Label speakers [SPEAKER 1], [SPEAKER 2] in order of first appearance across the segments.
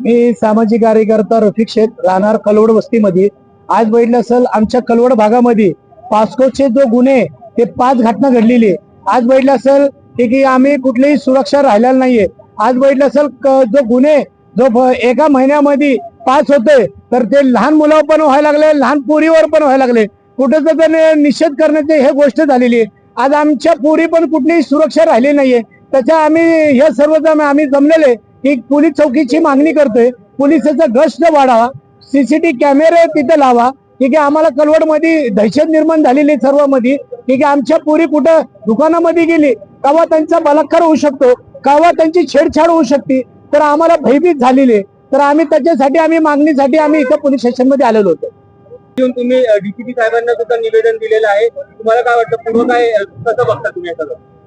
[SPEAKER 1] मी सामाजिक कार्यकर्ता रफिक शेख राहणार कलवड वस्तीमध्ये. आज बघितलं असेल आमच्या कलवड भागामध्ये पास्कोचे जो गुन्हे ते पाच घटना घडलेली आहे. आज बघितलं असेल की की आम्ही कुठलीही सुरक्षा राहिलेली नाहीये. आज बघितलं असेल जो गुन्हे जो एका महिन्यामध्ये पाच होते तर ते लहान मुलावर पण व्हायला लागले लहान पोरीवर पण व्हायला लागले. कुठं तर त्याने निषेध करण्याची हे गोष्ट झालेली आहे. आज आमच्या पोरी पण कुठलीही सुरक्षा राहिली नाहीये. त्याच्या आम्ही हे सर्वजण आम्ही जमलेले की पोलीस चौकीची मागणी करतोय. पोलिसाचा गस्त वाढावा. सीसीटीव्ही कॅमेरे तिथे लावा. की की आम्हाला कलवडमध्ये दहशत निर्माण झालेली आहे सर्वमध्ये की की आमच्या पुरी कुठं दुकानामध्ये गेली केव्हा त्यांचा बलात्कार होऊ शकतो केव्हा त्यांची छेडछाड होऊ शकते. तर आम्हाला भयभीत झालेली. आहे तर आम्ही त्याच्यासाठी आम्ही मागणीसाठी आम्ही इथं पोलीस स्टेशनमध्ये आलेलो होतो.
[SPEAKER 2] येऊन तुम्ही डीसीपी साहेबांना सुद्धा निवेदन दिलेलं आहे. तुम्हाला काय वाटतं पुढं काय कसं बघता तुम्ही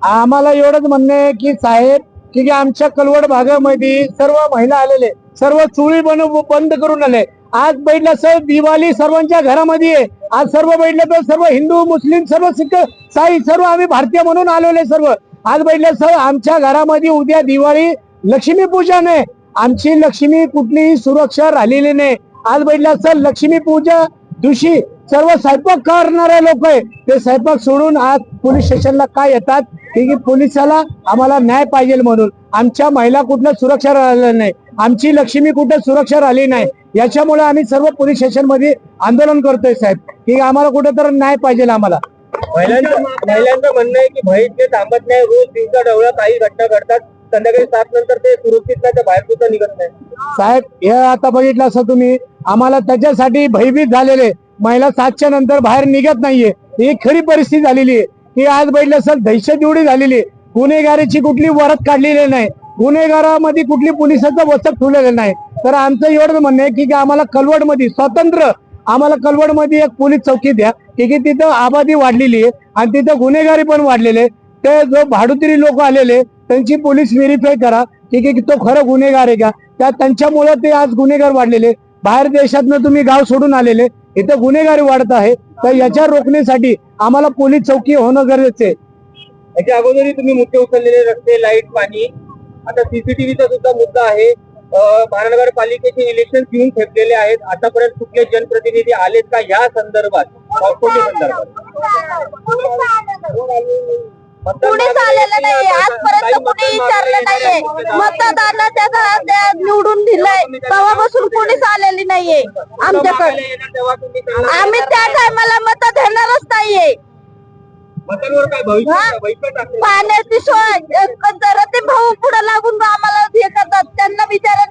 [SPEAKER 1] आम्हाला एवढंच म्हणणं आहे की साहेब की आमच्या कलवड भागामध्ये सर्व महिला आलेले सर्व चुळी बन बंद करून आले. आज बैठला सर दिवाळी सर्वांच्या घरामध्ये आहे. आज सर्व बैठलं तर सर्व हिंदू मुस्लिम सर्व सिख साई सर्व आम्ही भारतीय म्हणून आलेले सर्व. आज बैठलं सर आमच्या घरामध्ये उद्या दिवाळी लक्ष्मी पूजन आहे. आमची लक्ष्मी कुठलीही सुरक्षा राहिलेली नाही. आज बैठला सर लक्ष्मी पूजा दिवशी सर्व स्वयंपाक करणारे लोक आहे. ते स्वयंपाक सोडून आज पोलीस स्टेशनला काय येतात? की पोलिसाला आम्हाला न्याय पाहिजे म्हणून. आमच्या महिला कुठलं सुरक्षा राहिलं नाही. आमची लक्ष्मी कुठं सुरक्षा राहिली नाही. याच्यामुळे आम्ही सर्व पोलीस स्टेशनमध्ये आंदोलन करतोय साहेब. की आम्हाला कुठं तर न्याय पाहिजे आम्हाला.
[SPEAKER 2] महिलांचं महिलांचं म्हणणं आहे की भयितले थांबत नाही. रोज दिवसा डवळा काही घटना घडतात. संध्याकाळी सात नंतर ते सुरक्षित नाही तर बाहेर सुद्धा निघत नाही.
[SPEAKER 1] साहेब हे आता बघितलं असं तुम्ही. आम्हाला त्याच्यासाठी भयभीत झालेले. महिला सातच्या नंतर बाहेर निघत नाहीये. ही खरी परिस्थिती झालेली आहे. की आज बैठलं असेल दहशत एवढी झालेली आहे. गुन्हेगारीची कुठली वरत काढलेली नाही. गुन्हेगारामध्ये कुठली पोलिसाचं वचक ठेवलेलं नाही. तर आमचं एवढं म्हणणं आहे की आम्हाला कलवडमध्ये स्वतंत्र आम्हाला कलवडमध्ये एक पोलीस चौकी द्या. की तिथं आबादी वाढलेली आहे आणि तिथं गुन्हेगारी पण वाढलेले ते जो भाडुतिरी लोक आलेले त्यांची पोलीस व्हेरीफाय करा. की की तो खरं गुन्हेगार आहे का? त्या त्यांच्यामुळे ते आज गुन्हेगार वाढलेले बाहेर देशातनं तुम्ही गाव सोडून आलेले इथं गुन्हेगारी वाढत आहे. तर याच्या रोखण्यासाठी आम्हाला पोलीस चौकी होणं गरजेचं आहे.
[SPEAKER 2] याच्या अगोदरही तुम्ही मुद्दे उचललेले रस्ते लाइट पाणी आता सीसीटीव्हीचा सुद्धा मुद्दा आहे. महानगरपालिकेचे इलेक्शन घेऊन ठेवलेले आहेत. आतापर्यंत कुठले जनप्रतिनिधी आलेत का या संदर्भात? संदर्भात.
[SPEAKER 3] कुणीच आलेलं नाही आजपर्यंत कुणी विचारलं नाहीये. मतदानाच्या घरात निवडून दिलंय. तेव्हापासून कुणीच आलेली नाहीये. आमच्याकडे. आम्ही त्या टायमाला मत देणारच नाहीये. पाण्याची सोय जरा ते भाऊ पुढे लागून आम्हाला हे करतात. त्यांना विचारायला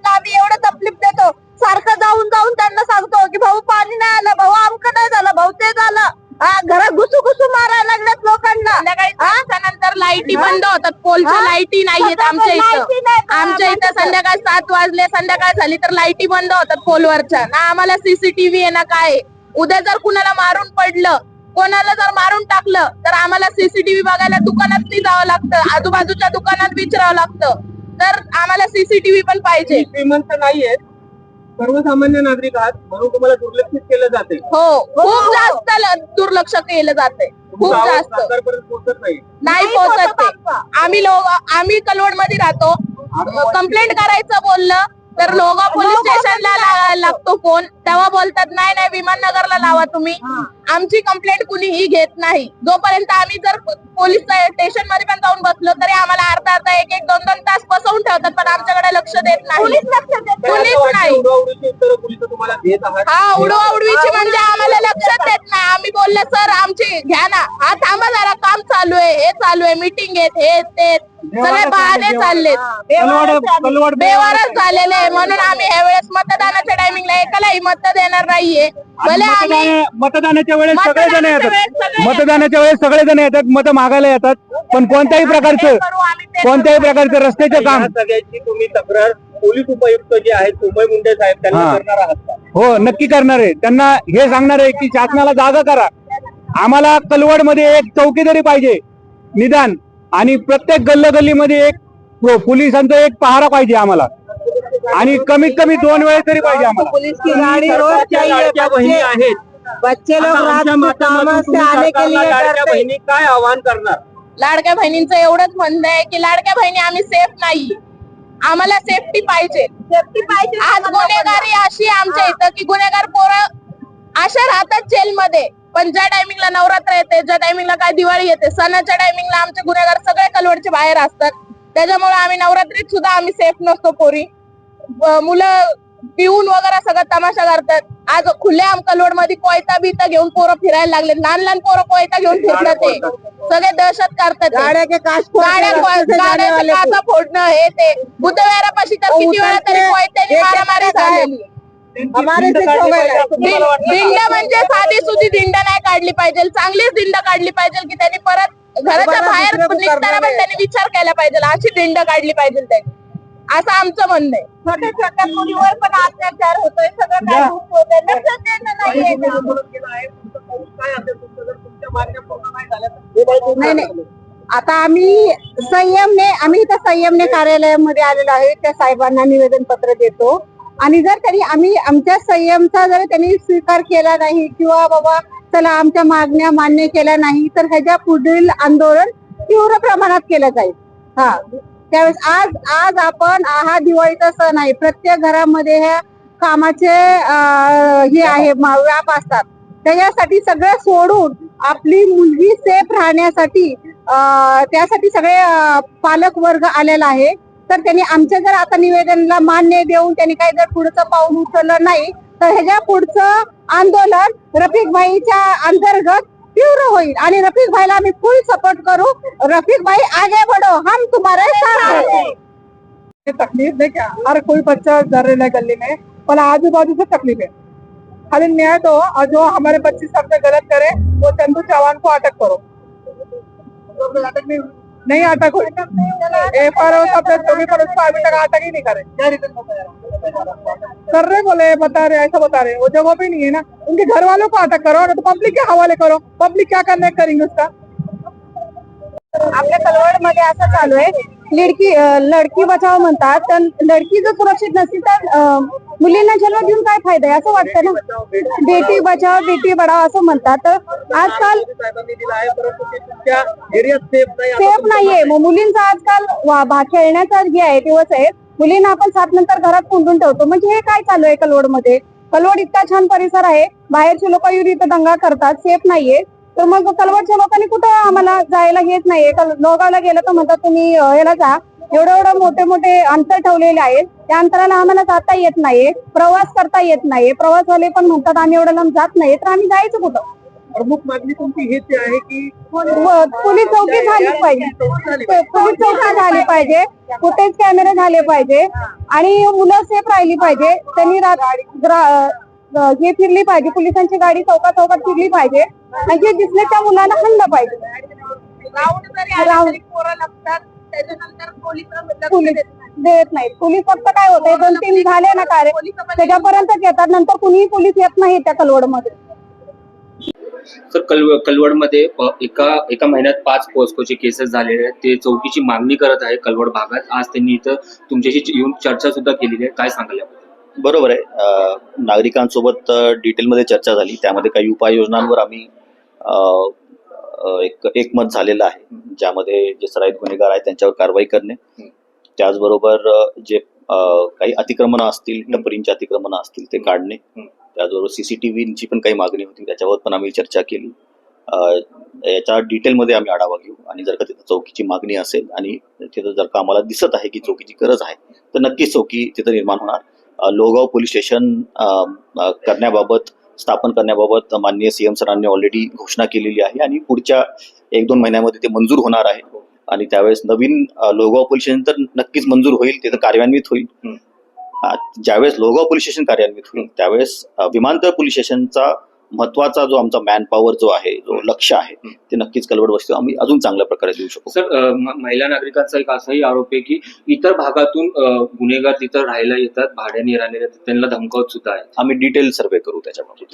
[SPEAKER 4] बंद होतात. पोलच्या
[SPEAKER 3] हा?
[SPEAKER 4] लाईटी नाहीयेत आमच्या इथं? आमच्या इथं संध्याकाळी सात वाजले संध्याकाळ झाली तर लाईटी बंद होतात पोलवरच्या. ना आम्हाला सीसीटीव्ही आहे ना काय. उद्या जर कुणाला मारून पडलं कोणाला जर मारून टाकलं तर आम्हाला सीसीटीव्ही बघायला दुकानात नाही जावं लागतं. आजूबाजूच्या दुकानात विचारावं लागतं. तर आम्हाला सीसीटीव्ही पण पाहिजे.
[SPEAKER 2] श्रीमंत नाहीयेत सर्वसामान्य नागरिक आहात म्हणून तुम्हाला दुर्लक्षित केलं जाते.
[SPEAKER 4] हो. खूप जास्त ल- दुर्लक्ष केलं जाते. खूप जास्त.
[SPEAKER 2] नाही.
[SPEAKER 4] नाही पोहोचत ते. आम्ही लोक आम्ही कलवडमध्ये राहतो कंप्लेंट करायचं बोललं तर लोगा पोलीस स्टेशनला लागतो फोन. तेव्हा बोलतात नाही नाही विमाननगरला लावा तुम्ही. आमची कंप्लेंट कुणीही घेत नाही. जोपर्यंत आम्ही जर पोलीस स्टेशनमध्ये पण जाऊन बसलो तरी आम्हाला अर्धा अर्धा एक एक दोन दोन तास बसवून ठेवतात पण आमच्याकडे लक्ष देत नाही.
[SPEAKER 3] लक्ष नाही.
[SPEAKER 4] नाही.
[SPEAKER 2] पोलीस तुम्हाला देत आहात?
[SPEAKER 4] हा उडवाउडवीची म्हणजे आम्हाला लक्षात देत नाही. आम्ही बोलले सर आमची घ्या ना. हा थांबा जरा काम चालू आहे. हे चालू आहे. मीटिंग आहेत. हे ते. सगळे बहाने चाललेत बेवारच झालेले आहे. म्हणून आम्ही ह्या वेळेस मतदानाच्या टायमिंगला एकालाही मत देणार नाहीये. भले आम्ही
[SPEAKER 1] मतदानाच्या वेळेस सगळेजण
[SPEAKER 4] मतदानाच्या
[SPEAKER 1] येतात.
[SPEAKER 4] वेळेस सगळे
[SPEAKER 1] मतदानाच्या वेळेस सगळेजण येतात मत मागायला येतात. पण कोणत्याही प्रकारचं कोणत्याही प्रकारचं रस्त्याचं काम
[SPEAKER 2] सगळ्याची तुम्ही तक्रार पोलीस उपायुक्त जे आहेत सुमय मुंडे साहेब त्यांना
[SPEAKER 1] हा.
[SPEAKER 2] करणार आहात का?
[SPEAKER 1] हो नक्की करणार आहे. त्यांना हे सांगणार आहे की शासनाला जागा करा. आम्हाला कलवडमध्ये एक चौकीदारी पाहिजे निदान. आणि प्रत्येक गल्लोगल्लीमध्ये एक पो- पोलिसांचा एक पहारा पाहिजे आम्हाला. आणि कमीत कमी दोन वेळेस तरी पाहिजे आम्हाला.
[SPEAKER 5] पुलिस की गाड़ी रोज
[SPEAKER 2] सरकारच्या
[SPEAKER 5] चाहिए
[SPEAKER 2] लाडक्या बहिणी
[SPEAKER 5] बच्चे,
[SPEAKER 2] आहेत.
[SPEAKER 5] बच्चे लोग रात को काम से आने के लिए डरते
[SPEAKER 2] बहिणी काय आवाहन करणार?
[SPEAKER 4] लाडक्या बहिणींचं एवढंच म्हणणं आहे की लाडक्या बहिणी आम्ही सेफ नाही. आम्हाला सेफ्टी पाहिजे.
[SPEAKER 3] सेफ्टी पाहिजे
[SPEAKER 4] आज गुन्हेगारी अशी आहे आमच्या इथं की गुन्हेगार पोरं अशा राहतात जेलमध्ये पण ज्या टायमिंगला नवरात्र येते ज्या टायमिंगला काय दिवाळी येते सणाच्या टायमिंगला आमचे गुन्हेगार सगळे कलवडचे बाहेर असतात. त्याच्यामुळे आम्ही नवरात्रीत सुद्धा आम्ही सेफ नसतो पोरी. ब- मुलं पिऊन वगैरे सगळं तमाशा करतात. आज खुल्या कलवडमध्ये कोयता बिता घेऊन पोरं फिरायला लागले. लहान लहान पोरं कोयता घेऊन फिरतात ते. सगळे दहशत करतात.
[SPEAKER 3] गाड्या काच
[SPEAKER 4] फोडणं हे ते. बुद्धविहारापाशी तर किती वेळा तरी
[SPEAKER 3] एक-
[SPEAKER 4] मारामारी झालेली.
[SPEAKER 3] हो
[SPEAKER 4] दिंड म्हणजे साधी सुधी दिंड नाही काढली पाहिजे. चांगलीच दिंड काढली पाहिजे की त्यांनी परत घराच्या बाहेर निघताना पण? त्यांनी विचार केला पाहिजे. अशी दिंड काढली पाहिजे त्यांनी. असं आमचं म्हणणं आहे.
[SPEAKER 3] छोट्या छोट्या मुलीवर पण अत्याचार होतोय सगळं काय देणं नाहीये नाही आता आम्ही संयमने आम्ही इथं संयमने कार्यालयामध्ये आलेलो आहे त्या साहेबांना निवेदन पत्र देतो. आणि जर त्यांनी आम्ही आमच्या संयमचा जर त्यांनी स्वीकार केला नाही किंवा बाबा चला आमच्या मागण्या मान्य केल्या नाही तर ह्याच्या पुढील आंदोलन तीव्र प्रमाणात केलं जाईल. हा. त्यावेळेस आज आज आपण हा दिवाळीचा सण आहे. प्रत्येक घरामध्ये ह्या कामाचे हे आहे व्याप असतात. त्याच्यासाठी सगळं सोडून आपली मुलगी सेफ राहण्यासाठी त्यासाठी सगळे पालक वर्ग आलेला आहे. तर त्यांनी आमच्या जर आता निवेदनाला मान्य देऊन त्यांनी काही जर पुढचं पाऊल उचललं नाही तर ह्याच्या पुढचं आंदोलन रफिक भाईच्या अंतर्गत तीव्र होईल आणि रफिक भाईला आम्ही फुल सपोर्ट करू. रफिक भाई आगे बढ़ो. हम तुम्हारे साथ हैं.
[SPEAKER 1] ये तकलीफ़ नहीं क्या? हर कोई बच्चा डर रहा है गली में पर आजू बाजू से तकलीफ़ है। खाली न्याय तो और जो हमारे बच्चे सबसे गलत करे वो चंदू चौहान को अटक करो। अटक नहीं अटक हुई एफ़ आर अपने जो भी पर उसको अभी तक अटक ही नहीं करे। कर रहे बोले बता रहे ऐसा बता रहे। वो जगह पे नहीं है ना। उनके घर वालों को अटक करो। तो पब्लिक के हवाले करो। पब्लिक क्या करने करेंगे उसका?
[SPEAKER 3] आपल्या कलवड मध्ये असं चालू आहे लडकी लडकी म्हणतात तर लडकी जर सुरक्षित अं, मुलींना जन्म देऊन काय फायदा आहे? असं वाटतं ना? बेटी बचाव बेटी पढाव असं म्हणतात. तर आजकाल
[SPEAKER 2] सेफ
[SPEAKER 3] नाहीये. मग मुलींचा आजकाल वा- खेळण्याचा जे आहे दिवस आहे मुलींना आपण सात नंतर घरात कोंडून ठेवतो. म्हणजे हे काय चालू आहे कलवडमध्ये कलवड इतका छान परिसर आहे. बाहेरचे लोक येऊन इथं दंगा करतात. सेफ नाहीये. तर मग कलवडच्या लोकांनी कुठं आम्हाला जायला घेत नाहीये? लोगावला गेलं तर म्हणतात तुम्ही अं, ह्याला जा. एवढे एवढे मोठे मोठे अंतर ठेवलेले आहेत. त्या अंतराला आम्हाला जाता येत नाहीये प्रवास करता येत नाहीये. प्रवासवाले पण म्हणतात आम्ही एवढं लांब जात नाही तर आम्ही जायचं कुठं?
[SPEAKER 2] प्रमुख मागणी तुमची हेच आहे की
[SPEAKER 3] व- पोलीस चौकी झाली पाहिजे. पोलीस चौकी झाली पाहिजे. फुटेज कॅमेरे झाले पाहिजे. आणि मुलं सेफ राहिली पाहिजे. त्यांनी हे फिरली पाहिजे. पोलिसांची गाडी चौका चौकात फिरली पाहिजे. आणि जे दिसले त्या मुलांना हल्लं पाहिजे.
[SPEAKER 4] राऊंड जरी
[SPEAKER 3] राऊंड.
[SPEAKER 4] तरी पोरं लपतात त्याच्यानंतर पोलीस
[SPEAKER 3] पोलीस देत नाहीत. पोलीस फक्त काय होते दोन तीन झाले ना कार्य त्याच्यापर्यंतच येतात नंतर कुणीही पोलीस येत नाही त्या कलवडमध्ये.
[SPEAKER 5] तर कल कलवडमध्ये एका एका महिन्यात पाच पोस्कोचे केसेस झालेले आहेत. ते चौकीची मागणी करत आहे कलवड भागात. आज त्यांनी इथं तुमच्याशी येऊन चर्चा सुद्धा केलेली आहे. काय सांगाल?
[SPEAKER 6] बरोबर आहे. नागरिकांसोबत डिटेलमध्ये चर्चा झाली. त्यामध्ये काही उपाययोजनांवर आम्ही एक एकमत झालेलं आहे. ज्यामध्ये जे सराईत गुन्हेगार आहेत त्यांच्यावर कारवाई करणे. त्याचबरोबर जे काही अतिक्रमणं असतील टपरींची अतिक्रमणं असतील ते काढणे. त्याचबरोबर सीसीटीव्हीची पण काही मागणी होती त्याच्यावर पण आम्ही चर्चा केली. याच्या डिटेलमध्ये आम्ही आढावा घेऊ आणि जर का तिथं चौकीची मागणी असेल आणि तिथं जर का आम्हाला दिसत आहे की चौकीची गरज आहे तर नक्कीच चौकी तिथं निर्माण होणार. अ, लोहगाव पोलीस स्टेशन करण्याबाबत स्थापन करण्याबाबत माननीय सीएम सरांनी ऑलरेडी घोषणा केलेली आहे आणि पुढच्या एक दोन महिन्यामध्ये ते मंजूर होणार आहे. आणि त्यावेळेस नवीन लोहगाव पोलीस स्टेशन तर नक्कीच मंजूर होईल तिथं कार्यान्वित होईल. ज्यावेळेस लोहगाव पोलीस स्टेशन कार्यान्वित होईल त्यावेळेस विमानतळ पोलीस स्टेशनचा महत्त्वाचा जो आमचा मॅन पॉवर जो आहे जो लक्ष आहे ते नक्कीच कलवड वस्ती आम्ही अजून चांगल्या प्रकारे देऊ शकतो
[SPEAKER 5] सर महिला नागरिकांचा एक असाही आरोप आहे की इतर भागातून गुन्हेगार तिथं राहायला येतात भाड्याने येतात त्यांना धमकावत सुद्धा आहेत.
[SPEAKER 6] आम्ही डिटेल सर्वे करू त्याच्या बाबतीत